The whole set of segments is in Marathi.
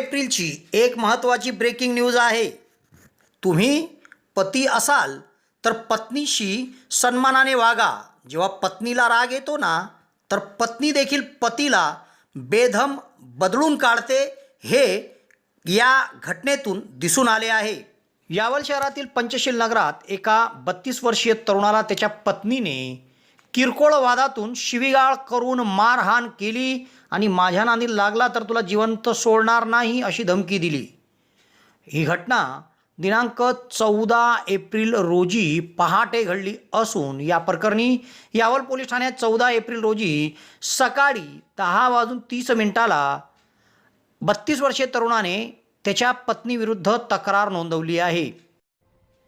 एप्रिलची एक महत्त्वाची ब्रेकिंग न्यूज आहे. तुम्ही पती असाल तर पत्नीशी सन्मानाने वागा. जेव्हा पत्नीला राग येतो ना तर पत्नी देखील पतीला बेधम बदलून काढते हे या घटनेतून दिसून आले आहे. यावल शहरातील पंचशील नगरात एका बत्तीस वर्षीय तरुणाला त्याच्या पत्नीने किरकोळ वादातून शिवीगाळ करून मारहाण केली आणि माझ्या नांदी लागला तर तुला जिवंत सोडणार नाही अशी धमकी दिली. ही घटना दिनांक चौदा एप्रिल रोजी पहाटे घडली असून या प्रकरणी यावल पोलीस ठाण्यात चौदा एप्रिल रोजी सकाळी दहा वाजून तीस मिनिटाला बत्तीस वर्षीय तरुणाने त्याच्या पत्नीविरुद्ध तक्रार नोंदवली आहे.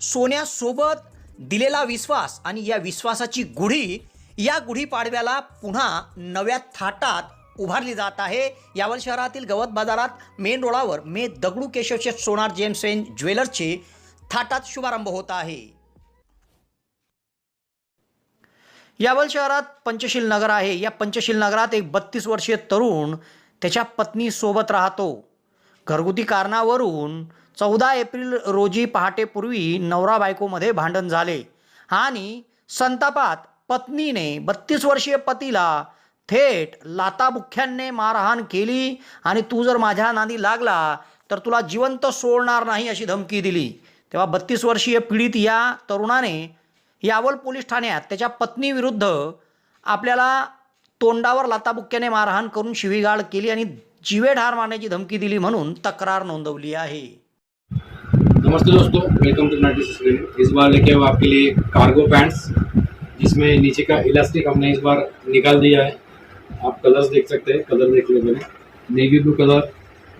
सोन्यासोबत दिलेला विश्वास आणि या विश्वासाची गुढी या गुढीपाडव्याला पुन्हा नव्या थाटात उभारली जात आहे. यावल शहरातील गवत बाजारात मेन रोडावर मे दगडू केशवशेठ सोनार जेम्स एन ज्वेलर्सचे थाटात शुभारंभ होत आहे. यावल शहरात पंचशील नगर आहे. या पंचशील नगरात एक बत्तीस वर्षीय तरुण त्याच्या पत्नीसोबत राहतो. घरगुती कारणावरून चौदा एप्रिल रोजी पहाटेपूर्वी नवरा बायकोमध्ये भांडण झाले. आणि संतापात पत्नीने बत्तीस वर्षीय पतीला थेट लाताबुख्यांने मारहाण केली आणि तू जर माझ्या नादी लागला तर तुला जिवंत सोडणार नाही अशी धमकी दिली. तेव्हा बत्तीस वर्षीय पीडित या तरुणाने यावल पोलीस ठाण्यात त्याच्या पत्नीविरुद्ध आपल्याला तोंडावर लाताबुक्क्याने मारहाण करून शिवीगाळ केली आणि जीवेढार मारण्याची धमकी दिली म्हणून तक्रार नोंदवली आहे. नमस्ते दोस्तों वेलकम टू सिक्स इस बार लेके आए आपके लिए कार्गो पैंट्स जिसमें नीचे का इलास्टिक हमने इस बार निकाल दिया है। आप कलर्स देख सकते हैं कलर देख लो मैंने navy blue colour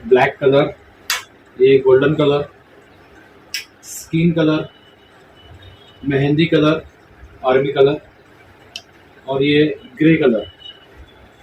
black colour ये golden colour skin colour mehndi colour army colour और ये ग्रे कलर